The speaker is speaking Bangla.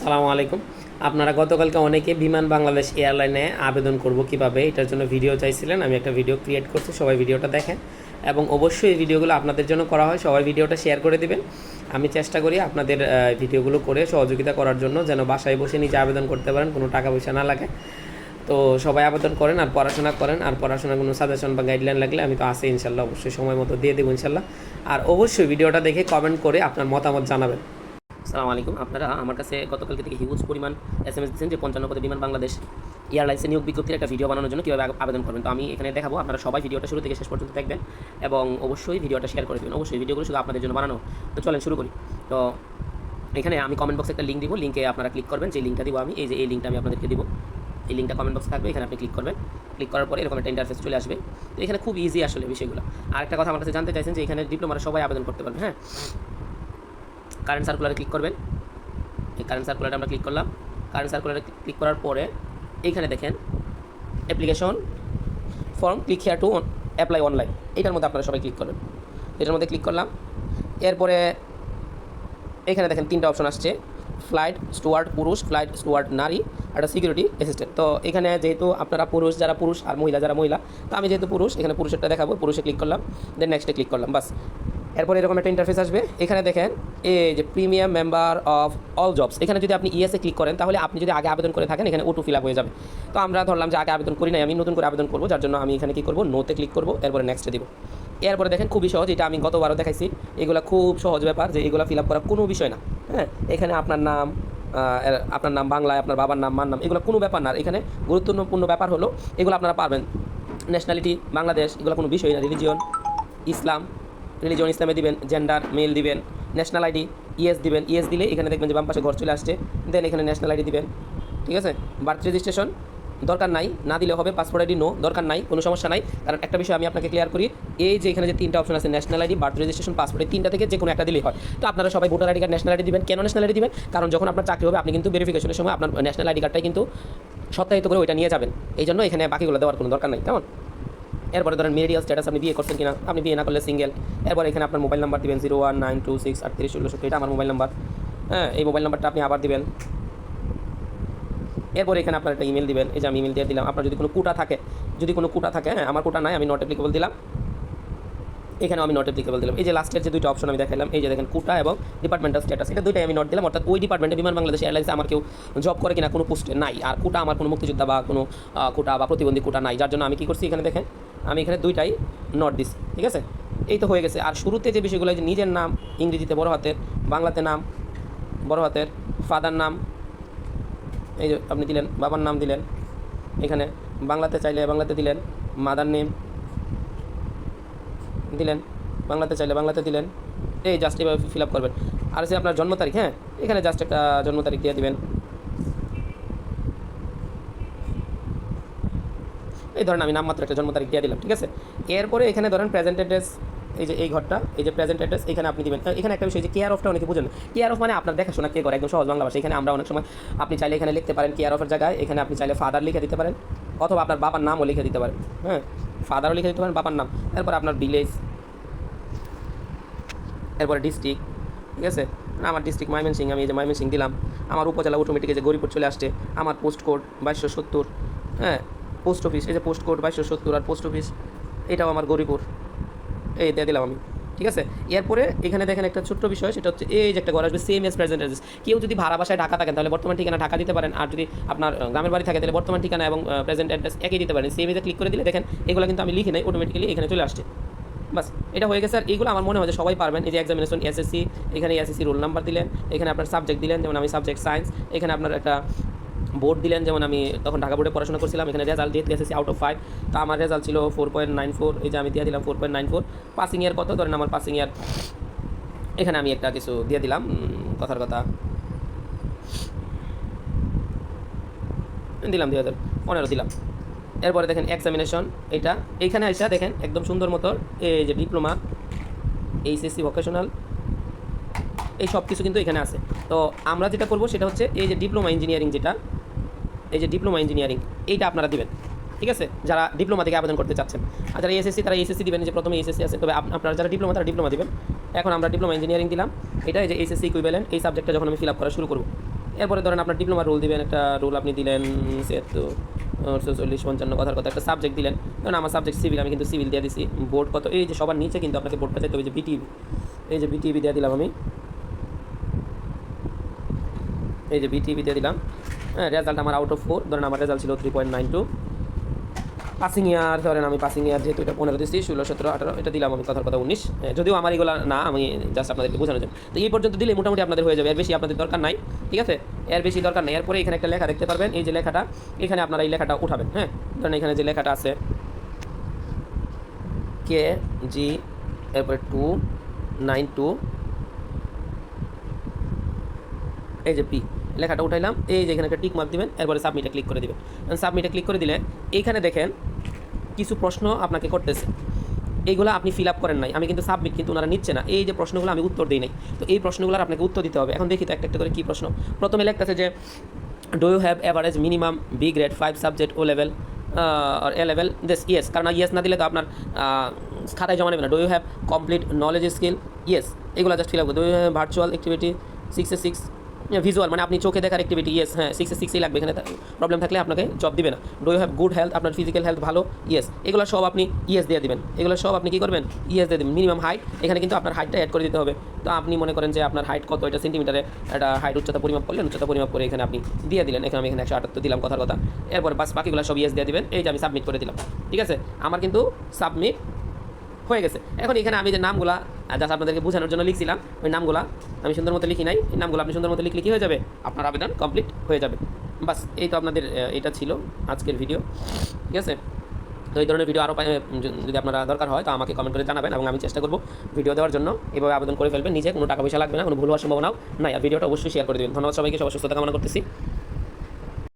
সালামু আলাইকুম। আপনারা গতকালকে অনেকে বিমান বাংলাদেশ এয়ারলাইনে আবেদন করব কীভাবে, এটার জন্য ভিডিও চাইছিলেন, আমি একটা ভিডিও ক্রিয়েট করছি, সবাই ভিডিওটা দেখেন। এবং অবশ্যই এই ভিডিওগুলো আপনাদের জন্য করা হয়, সবাই ভিডিওটা শেয়ার করে দিবেন। আমি চেষ্টা করি আপনাদের ভিডিওগুলো করে সহযোগিতা করার জন্য, যেন বাসায় বসে নিজে আবেদন করতে পারেন, কোনো টাকা পয়সা না লাগে। তো সবাই আবেদন করেন আর পড়াশোনা করেন, আর পড়াশোনার কোনো সাজেশন বা গাইডলাইন লাগলে আমি তো আসি ইনশাল্লাহ, অবশ্যই সময় মতো দিয়ে দেবো ইনশাল্লাহ। আর অবশ্যই ভিডিওটা দেখে কমেন্ট করে আপনার মতামত জানাবেন। সালাম আলাইকুম। আপনারা আমার কাছে গতকালকে থেকে হিউজ পরিমাণ এস এম এস দিচ্ছেন যে পঞ্চান্ন পদে বিমান বাংলাদেশ এয়ারলাইন্সে নিয়োগ বিজ্ঞপ্তির একটা ভিডিও বানানোর জন্য কীভাবে আবেদন করবেন। তো আমি এখানে দেখাবো, আপনারা সবাই ভিডিওটা শুরু থেকে শেষ পর্যন্ত দেখবেন এবং অবশ্যই ভিডিওটা শেয়ার করে দেবেন। অবশ্যই ভিডিওগুলো শুধু আপনাদের জন্য বানানো। তো চলেন শুরু করি। তো এখানে আমি কমেন্ট বক্সে একটা লিঙ্ক দিব। লিঙ্কে আপনারা ক্লিক করবেন। যে লিঙ্কটা দিব আমি, এই যে, এই লিঙ্কটা আমি আপনাদেরকে দিব। এই লিঙ্কটা কমেন্ট বক্সে থাকবে, এখানে আপনি ক্লিক করবেন। ক্লিক করার পরে এরকম একটা ইন্টারফেস চলে আসবে। তো এখানে খুব ইজি আসলে বিষয়গুলো। আর একটা কথা আমার কাছে জানতে চাইছেন যে এখানে ডিপ্লোমারা সবাই আবেদন করতে পারবে হ্যাঁ? কারেন্ট সার্কুলারে ক্লিক করবেন। এই কারেন্ট সার্কুলারে আমরা ক্লিক করলাম। কারেন্ট সার্কুলারে ক্লিক করার পরে এইখানে দেখেন application form click here to apply online এটার মধ্যে আপনারা সবাই ক্লিক করবেন। এটার মধ্যে ক্লিক করলাম। এরপরে এখানে দেখেন তিনটা অপশন আসছে। ফ্লাইট স্টুয়ার্ড পুরুষ ফ্লাইট স্টুয়ার্ড নারী, একটা সিকিউরিটি অ্যাসিস্ট্যান্ট তো এখানে যেহেতু আপনারা পুরুষ, যারা পুরুষ আর মহিলা, যারা মহিলা, তো আমি যেহেতু পুরুষ, এখানে পুরুষেরটা দেখাবো। পুরুষে ক্লিক করলাম। দেন নেক্সটে ক্লিক করলাম। বাস। এরপর এরকম একটা ইন্টারফেস আসবে। এখানে দেখেন, এই যে premium member of all jobs এখানে যদি আপনি ইএসএ ক্লিক করেন, তাহলে আপনি যদি আগে আবেদন করে থাকেন, এখানে ওটু ফিল আপ হয়ে যাবে। তো আমরা ধরলাম যে আগে আবেদন করি নাই, আমি নতুন করে আবেদন করব, যার জন্য আমি এখানে কী করব নোতে ক্লিক করব, এরপরে নেক্সটে দিব। এরপরে দেখেন, খুবই সহজ, এটা আমি গতবারও দেখাইছি। এগুলো খুব সহজ ব্যাপার যে এগুলো ফিল আপ করা কোনো বিষয় না হ্যাঁ? এখানে আপনার নাম আপনার নাম বাংলায়, আপনার বাবার নাম, মার নাম, এগুলো কোনো ব্যাপার না। এখানে গুরুত্বপূর্ণ ব্যাপার হলো, এগুলো আপনারা পারবেন। ন্যাশনালিটি বাংলাদেশ এগুলো কোনো বিষয় না রিলিজিয়ন ইসলাম রিলিজিয়ন ইসলামে দিবেন জেন্ডার মেল দিবেন ন্যাশনাল আইডি ইএস দিবেন ইএস দিলে এখানে দেখবেন যে বাম পাশে ঘর চলে আসছে দেন এখানে ন্যাশনাল আইডি দিবেন, ঠিক আছে? বার্থ রেজিস্ট্রেশন দরকার নাই, না দিলে হবে পাসপোর্ট আইডি নো দরকার নাই, কোনো সমস্যা নাই। কারণ একটা বিষয় আমি আপনাকে ক্লিয়ার করি, এই যে এখানে যে তিনটা অপশন আছে national ID birth registration passport তিনটা থেকে যে কোনো একটা দিলেই হয়। তো আপনারা সবাই voter ID card national ID দিবেন, কেন ন্যাশনাল আইডি দিবেন? কারণ যখন আপনার চাকরি হবে, আপনি কিন্তু ভেরিফিকেশনের সময় আপনার ন্যাশনাল আইডি কার্ডটাই কিন্তু সত্যায়িত করে ওইটা নিয়ে যাবেন। এই জন্য এখানে বাকিগুলো দেওয়ার কোনো দরকার নাই, কেমন? এরপরে ধরেন মেরিয়াল স্ট্যাটাস আপনি বিয়ে করছেন কিনা, আপনি বিয়ে না করলে সিঙ্গেল এরপর এখানে আপনার মোবাইল নাম্বার দিবেন zero one nine two six আটত্রিশ ষোলো সত্তর এটা আমার মোবাইল নাম্বার হ্যাঁ এই মোবাইল নাম্বারটা আপনি আবার দিবেন। এরপর এখানে আপনার একটা ইমেল দিবেন, এই যে আমি ইমেল দিয়ে দিলাম। আপনার যদি কোনো কুটা থাকে, যদি কোনো কুটা থাকে হ্যাঁ আমার কুটা নাই, আমি নট অ্যাপ্লিকেবল দিলাম। এখানে আমি নট অ্যাপ্লিকেবল দিলাম। এই যে লাস্টের যে দুইটা অপশন আমি দেখালাম এই যে দেখেন কুটা এবং ডিপার্টমেন্টাল স্ট্যাটাস এটা দুইটাই আমি নট দিলাম। অর্থাৎ ওই ডিপার্টমেন্টে বিমান বাংলাদেশ এয়ারলাইন্সে আমার কেউ জব করে কিনা কোনো পোস্টে নাই। আর কুটা আমার কোনো মুক্তিযোদ্ধা বা কোনো কুটা বা প্রতিবন্ধী কুটা নাই। যার জন্য আমি কী করছি এখানে দেখেন? আমি এখানে দুইটাই নট দিছি, ঠিক আছে? এই তো হয়ে গেছে। আর শুরুতে যে বিষয়গুলো যে নিজের নাম, ইংরেজিতে বড় হাতের, বাংলাতে নাম, বড় হাতের ফাদার নাম, এই যে আপনি দিলেন, বাবার নাম দিলেন, এখানে বাংলাতে চাইলে বাংলাতে দিলেন মাদার নেম দিলেন, বাংলাতে চাইলে বাংলাতে দিলেন, এই জাস্ট এভাবে ফিল আপ করবেন। আর সে আপনার জন্ম তারিখ হ্যাঁ? এখানে জাস্ট একটা জন্ম তারিখ দিয়ে দিবেন। এই ধরেন আমি নামমাত্র একটা জন্ম তারিখ দিয়ে দিলাম, ঠিক আছে? এরপরে এখানে ধরেন প্রেজেন্ট অ্যাড্রেস এই যে এই ঘরটা, এই যে প্রেজেন্ট অ্যাড্রেস এখানে আপনি দিবেন। এখানে একটা বিষয় যে কেয়ার অফটা অনেকে বুঝেন কেয়ার অফ মানে আপনার দেখাশোনা, কে করে? একদম সহজ বাংলা ভাষা এখানে আমরা অনেক সময় আপনি চাইলে এখানে লিখতে পারেন কেয়ার অফের জায়গায়, এখানে আপনি চাইলে ফাদার লিখে দিতে পারেন, অথবা আপনার বাবার নামও লিখে দিতে পারেন হ্যাঁ? ফাদারও লিখে দিতে পারেন, বাবার নাম। এরপর আপনার ভিলেজ এরপরে ডিস্ট্রিক্ট ঠিক আছে? আমার ডিস্ট্রিক্ট ময়মনসিং আমি এই যে ময়মনসিং দিলাম। আমার উপজেলা অটোমেটিক যে গরিপুর চলে আসছে। আমার পোস্ট কোড বাইশশো সত্তর হ্যাঁ? পোস্ট অফিস এই যে পোস্ট কোড বাইশশো সত্তর আর পোস্ট অফিস এটাও আমার গরিপুর। এই দিয়ে দিলাম আমি, ঠিক আছে? এরপরে এখানে দেখেন একটা ছোট্ট বিষয়, সেটা হচ্ছে এই যে একটা ঘর আসবে সেম এস প্রেজেন্ট অ্যাড্রেস কেউ যদি ভাড়া বাসায় ঢাকা থাকেন, তাহলে বর্তমান ঠিকানা ঢাকা দিতে পারেন, আর যদি আপনার গ্রামের বাড়ি থাকে, তাহলে বর্তমান ঠিকানা এবং প্রেজেন্ট অ্যাড্রেস একই দিতে পারেন। সেম ক্লিক করে দিলে, দেখেন, এগুলো কিন্তু আমি লিখি নাই অটোমেটিক্যালি এখানে চলে আসছে। বাস, এটা হয়ে গেছে, আর এইগুলো আমার মনে হয় যে সবাই পারবেন। এই যে এক্সামিনেশন এসএসসি এখানে এসএসসি রোল নাম্বার দিলেন, এখানে আপনার সাবজেক্ট দিলেন, যেমন আমি সাবজেক্ট সায়েন্স এখানে আপনার একটা বোর্ড দিলেন, যেমন আমি তখন ঢাকা বোর্ডে পড়াশোনা করছিলাম, এখানে রেজাল্ট দিয়ে এসএসসি আউট অফ ফাইভ তো আমার রেজাল্ট ছিল ফোর পয়েন্ট নাইন ফোর এই যে আমি দিয়ে দিলাম four point nine four passing year কত? ধরেন আমার পাসিং ইয়ার এখানে আমি একটা কিছু দিয়ে দিলাম কথার কথা। দিলাম দুই হাজার পনেরো, দিলাম। এরপরে দেখেন এক্সামিনেশন এটা, এইখানে আসা দেখেন একদম সুন্দর মতো, এই যে ডিপ্লোমা এইচএসসি ভোকেশনাল এই সব কিছু কিন্তু এখানে আছে। তো আমরা যেটা করব সেটা হচ্ছে এই যে ডিপ্লোমা ইঞ্জিনিয়ারিং যেটা এই যে ডিপ্লোমা ইঞ্জিনিয়ারিং এইটা আপনারা দিবেন, ঠিক আছে? যারা ডিপ্লোমা থেকে আবেদন করতে চাচ্ছেন। আর যারা এসএসসি তারা এসএসসি দিবেন যে প্রথমে এসএসসি আছে, তবে আপ- আপনারা যারা ডিপ্লোমা তারা ডিপ্লোমা দিবেন। এখন আমরা ডিপ্লোমা ইঞ্জিনিয়ারিং দিলাম এটা এই যে এসএসসি ইকুইভ্যালেন্ট এই সাবজেক্টটা যখন আমি ফিল আপ করা শুরু করব। এরপরে ধরেন আপনার ডিপ্লোমা রোল দিবেন, একটা রোল আপনি দিলেন, সেহেতু চল্লিশ পঞ্চান্ন কথার কথা, একটা সাবজেক্ট দিলেন। ধরেন আমার সাবজেক্ট সিভিল আমি কিন্তু সিভিল দিয়ে দিছি বোর্ড কত, এই যে সবার নিচে কিন্তু আপনাকে বোর্ডটা চাইতে হবে যে বিটিভি এই যে বিটিভি দিয়ে দিলাম আমি। এই যে বিটিভি দিয়ে দিলাম। হ্যাঁ রেজাল্ট আমার আউট অফ ফোর ধরেন আমার রেজাল্ট ছিল three point nine two passing year ধরেন আমি পাসিং ইয়ার যেহেতু এটা পনেরো দিচ্ছি, ষোলো, সতেরো, আঠারো, এটা দিলাম আমি কথার কথা উনিশ। যদিও আমার এগুলো না, আমি জাস্ট আপনাদেরকে বোঝানোর জন্য। তো এই পর্যন্ত দিলে মোটামুটি আপনাদের হয়ে যাবে, এর বেশি আপনাদের দরকার নাই, ঠিক আছে? এর বেশি দরকার নেই, এরপরে এখানে একটা লেখা দেখতে পারবেন, এই যে লেখাটা, এখানে আপনারা এই লেখাটা উঠাবেন হ্যাঁ? ধরেন এখানে যে লেখাটা আছে কে জি এরপরে টু নাইন টু এই যে পি লেখাটা উঠাইলাম। এই যে এখানে একটা টিক মার্ক দিবেন, এরপরে সাবমিটে ক্লিক করে দিবেন। সাবমিটে ক্লিক করে দিলে এইখানে দেখেন কিছু প্রশ্ন আপনাকে করতেছে। এইগুলো আপনি ফিল আপ করেন নাই। আমি কিন্তু সাবমিট কিন্তু ওনারা নিচ্ছে না। এই যে প্রশ্নগুলো আমি উত্তর দিই নাই। তো এই প্রশ্নগুলোর আপনাকে উত্তর দিতে হবে। এখন দেখি তো একটা একটা করে কী প্রশ্ন। প্রথমে লেখতেছে যে do you have average minimum B grade five subject O level R A level this yes কারণ ইয়েস না দিলে তো আপনার খাতায় জমা নেবে না। Do you have complete knowledge skill yes এগুলো just fill up do you virtual activity সিক্সে সিক্স ভিজুয়াল মানে আপনি চোখে দেখার অ্যাক্টিভিটি ইয়েস হ্যাঁ সিক্সে সিক্সই লাগবে এখানে। প্রবলেম থাকলে আপনাকে জব দিবে না। Do you have good health আপনার ফিজিক্যাল হেলথ ভালো? ইয়েস এগুলো সব আপনি ইয়েস দিয়ে দিবেন। এগুলো সব আপনি কী করবেন? ইয়েস দিয়ে দেবেন। মিনিমাম হাইট এখানে কিন্তু আপনার হাইটটা অ্যাড করে দিতে হবে। তো আপনি মনে করেন যে আপনার হাইট কত? এটা সেন্টিমিটারে একটা হাইট উচ্চতা পরিমাপ করলেন, উচ্চতা পরিমাপ করে এখানে আপনি দিয়ে দিলেন। এখানে আমি এখানে একশো আটাত্তর দিলাম কথার কথা। এরপর বাস বাকিগুলো সব ইয়েস দিয়ে দেবেন। এই যে আমি সাবমিট করে দিলাম। ঠিক আছে? আমার কিন্তু সাবমিট হয়ে গেছে। এখন এখানে আমি যে নামগুলা জাস্ট আপনাদেরকে বোঝানোর জন্য লিখছিলাম ওই নামগুলা। আমি সুন্দর মতো লিখি নাই, এই নামগুলো আপনি সুন্দর মতো লিখলে কী হয়ে যাবে? আপনার আবেদন কমপ্লিট হয়ে যাবে। বাস, এই তো আপনাদের এটা ছিল আজকের ভিডিও ঠিক আছে? তো এই ধরনের ভিডিও আরও যদি আপনারা দরকার হয়, তো আমাকে কমেন্ট করে জানাবেন এবং আমি চেষ্টা করব ভিডিও দেওয়ার জন্য। এভাবে আবেদন করে ফেলবেন, নিজে কোনো টাকা পয়সা লাগবে না, কোনো ভুল হওয়ার সম্ভাবনাও নাই। আর ভিডিওটা অবশ্যই শেয়ার করে দেবেন। ধন্যবাদ সবাইকে, সবার সুস্থতা কামনা করতেছি।